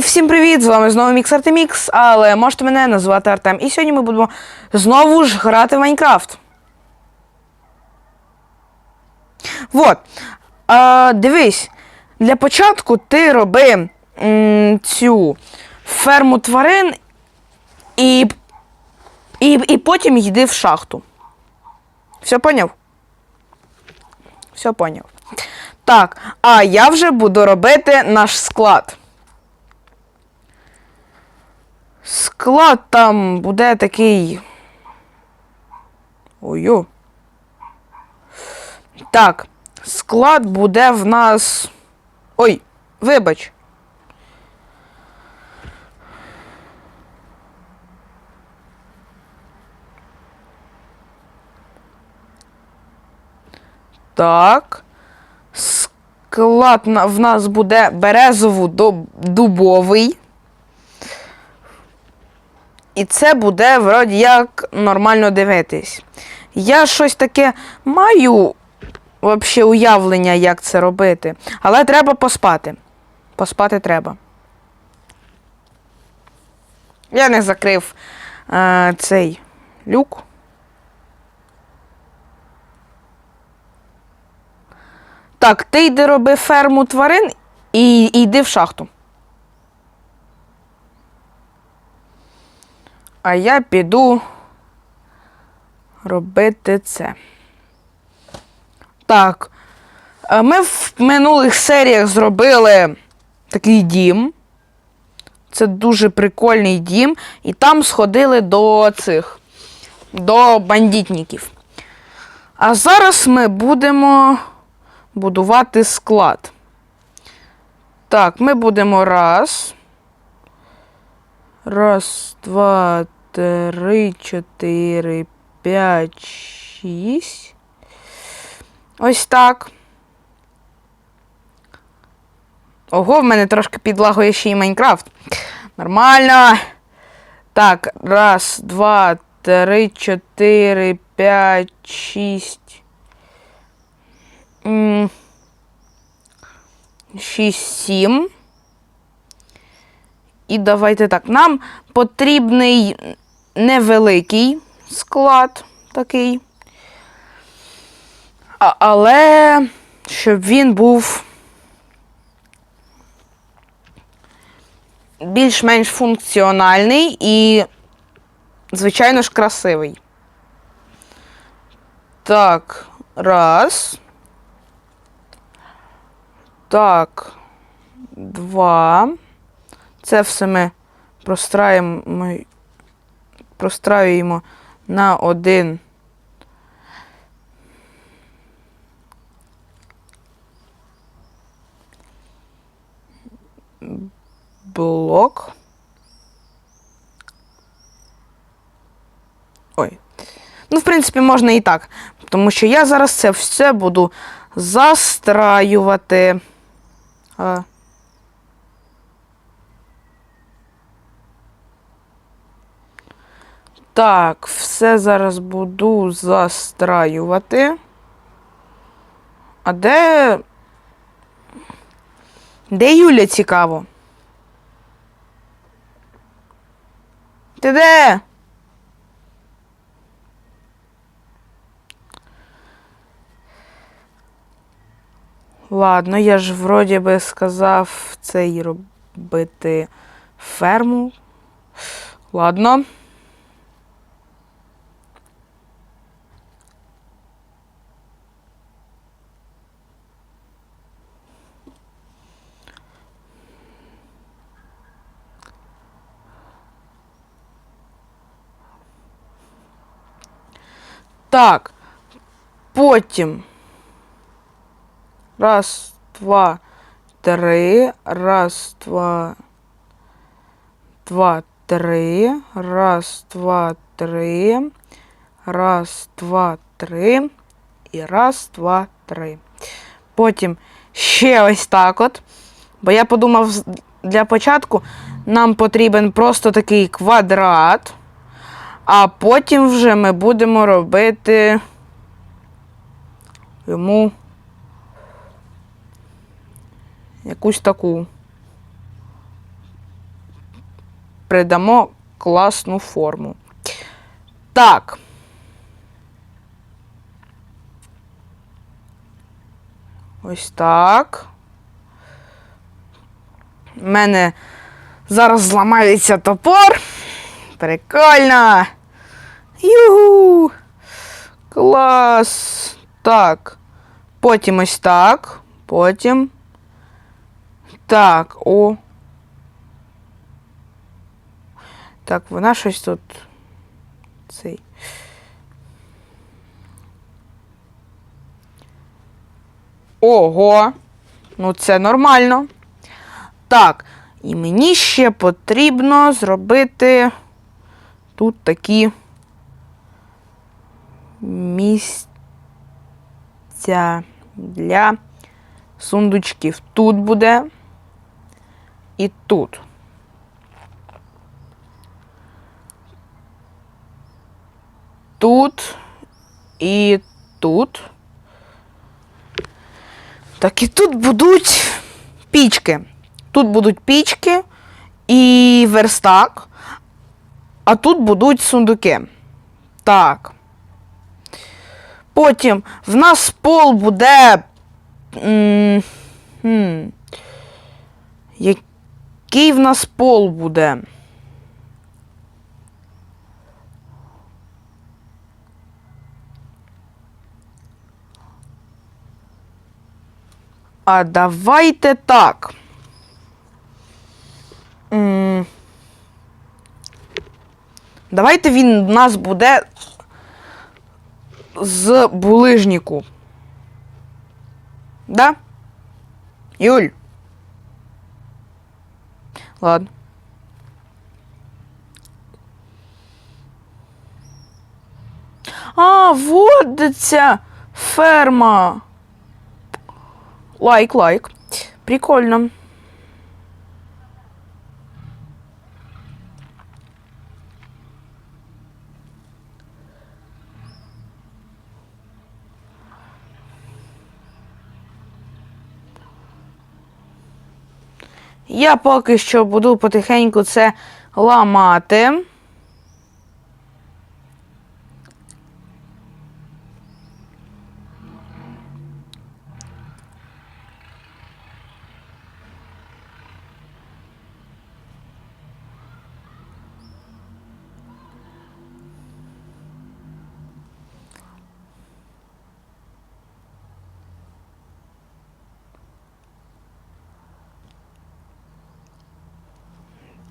всім привіт! З вами знову Мікс Артемікс, але можете мене назвати Артем. І сьогодні ми будемо знову ж грати в Майнкрафт. Вот. А, дивись, для початку ти роби м, цю ферму тварин і, і, і потім йди в шахту. Все поняв? Все поняв. Так, а я вже буду робити наш склад. Склад там буде такий. Ой-ой. Так, склад буде в нас. Ой, вибач. Так. Склад в нас буде березово-дубовий. І це буде вроді як нормально дивитись. Я щось таке маю взагалі уявлення, як це робити. Але треба поспати. Поспати треба. Я не закрив е, цей люк. Так, ти йди роби ферму тварин і, і йди в шахту. А я піду робити це. Так. е, Ми в минулих серіях зробили такий дім. Це дуже прикольний дім. І там сходили до цих, до бандитників. А зараз ми будемо будувати склад. Так, ми будемо раз. Раз, два, три, чотири, п'ять, шість. Ось так. Ого, в мене трошки підлагує ще й Майнкрафт. Нормально. Так, раз, два, три, чотири, п'ять, шість. Шість, сім. І давайте так. Нам потрібний невеликий склад такий. А, але щоб він був більш-менш функціональний і, звичайно ж, красивий. Так, раз. Так. Два. Це все ми простраємо, простраюємо на один. Блок. Ой. Ну, в принципі, можна і так. Тому що я зараз це все буду застраювати. А. Так, все зараз буду застраювати. А де. Де Юля цікаво? Ти де? Ладно, я ж вроді би сказав цей робити ферму. Ладно. Так. Потім. Раз, два, три. Раз, два. Два, три. Раз, два, три. Раз, два, три. І раз, два, три. Потім ще ось так от. Бо я подумав, для початку нам потрібен просто такий квадрат. А потім вже ми будемо робити йому якусь таку придамо класну форму. Так. Ось так. У мене зараз зламається топор. Прикольно. Югу. Клас. Так. Потім ось так. Потім. Так, о. Так, вона щось тут. Цей. Ого. Ну, це нормально. Так, і мені ще потрібно зробити тут такі місця для сундучків. Тут буде і тут. Тут і тут. Так, і тут будуть пічки. Тут будуть пічки і верстак, а тут будуть сундуки. Так. Потім в нас пол буде. м, хм, який в нас пол буде? А давайте так. М, Давайте він у нас буде з булижніку. Да? Юль? Ладно. А, ця ферма. Лайк, лайк. Прикольно. Я поки що буду потихеньку це ламати.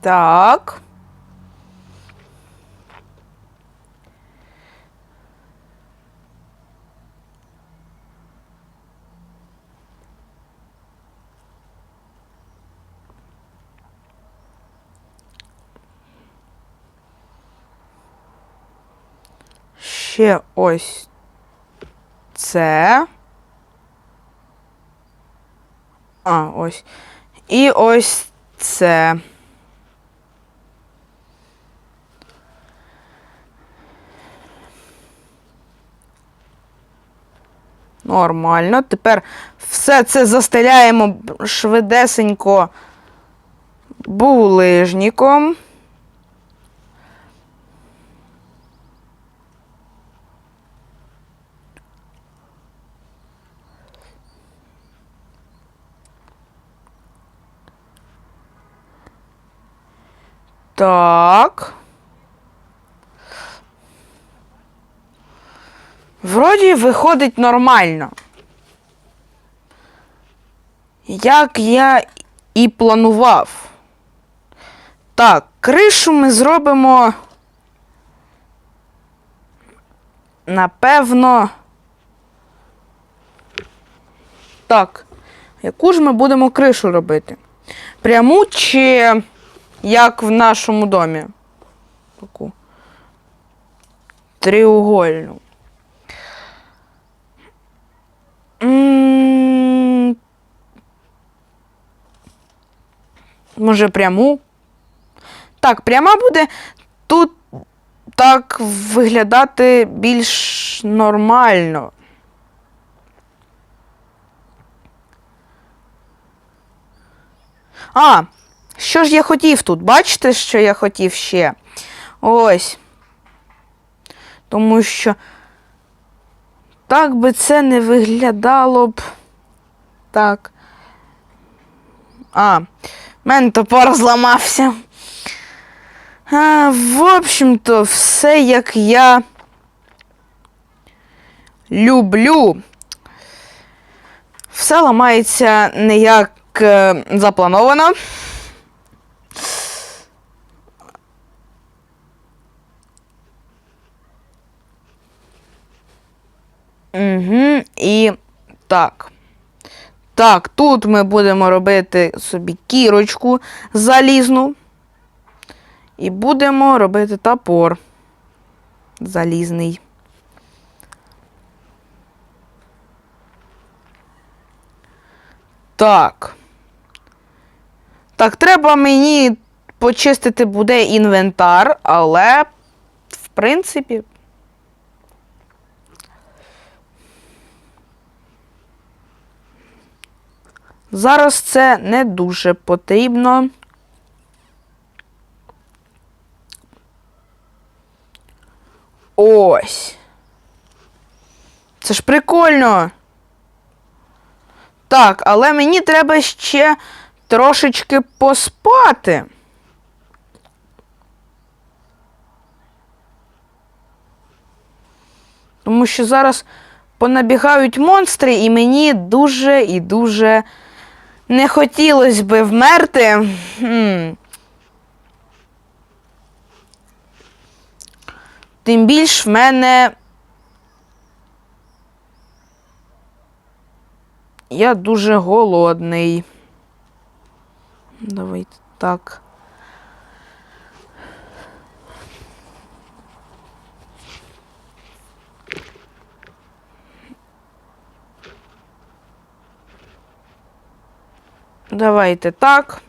Так. Ще ось це. А, ось. І ось це. Нормально. Тепер все це застеляємо швидесенько булижником. Так. Вроді виходить нормально. Як я і планував. Так, кришу ми зробимо. Напевно. Так. Яку ж ми будемо кришу робити? Пряму чи як в нашому домі? Таку. Тріугольну. М, Може, пряму? Так, пряма буде тут так виглядати більш нормально. А, Що ж я хотів тут? Бачите, що я хотів ще? Ось. Тому що так би це не виглядало б. Так. А, в мене топор зламався. А, в общем-то, все як я люблю. Все ламається не як е, заплановано. Угу, і так. Так, тут ми будемо робити собі кірочку залізну. І будемо робити топор залізний. Так. Так, треба мені почистити буде інвентар, але, в принципі. Зараз це не дуже потрібно. Ось. Це ж прикольно. Так, але мені треба ще трошечки поспати. Тому що зараз понабігають монстри, і мені дуже і дуже не хотілося би вмерти. Хм. Тим більш в мене. Я дуже голодний. Давайте так. Давайте так.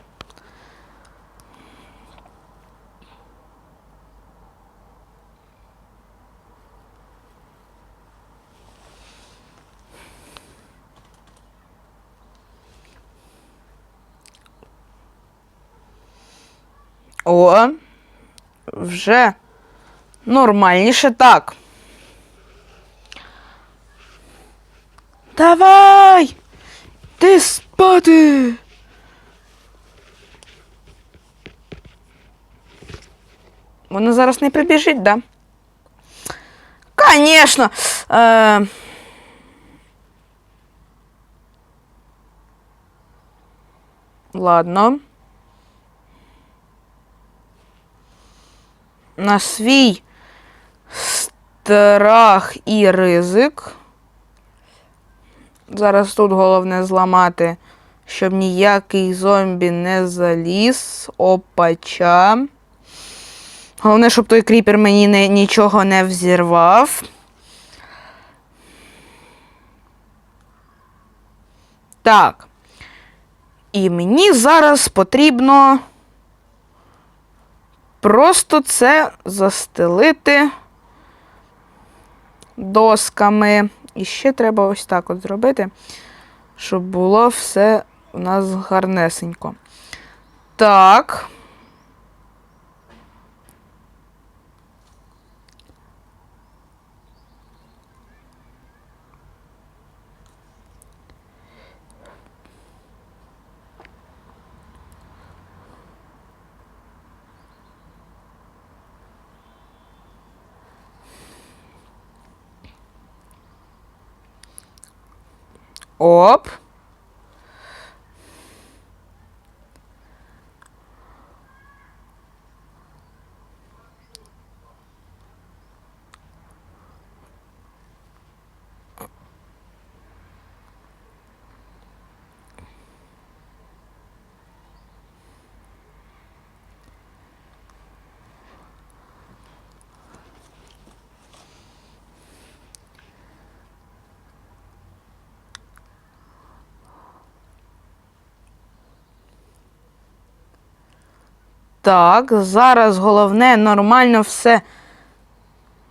О, вже нормальніше так. Давай! Ти спати! Вона зараз не прибіжить, да? Конечно! Е... Ладно. На свій страх і ризик. Зараз тут головне зламати, щоб ніякий зомбі не заліз. Опача. Головне, щоб той кріпер мені не, нічого не взірвав. Так. І мені зараз потрібно просто це застелити досками. І ще треба ось так от зробити, щоб було все у нас гарнесенько. Так. Оп. Так, зараз головне нормально все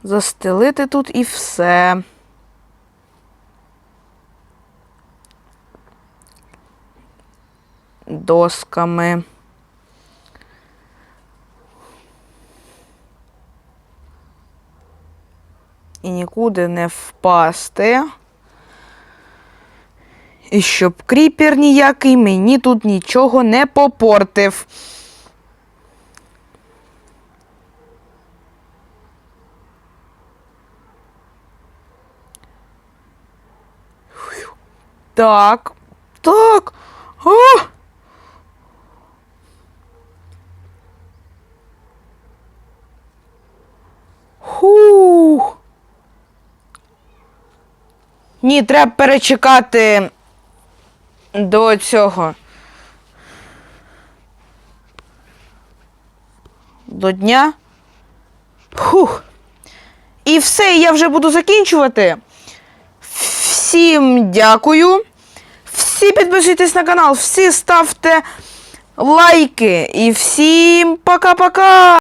застелити тут і все. Досками. І нікуди не впасти. І щоб кріпер ніякий мені тут нічого не попортив. Так. Так. А! Хух. Ні, треба перечекати до цього. До дня. Фух. І все, я вже буду закінчувати. Всім дякую. Всі підписуйтесь на канал, всі ставте лайки. І всім пока-пока!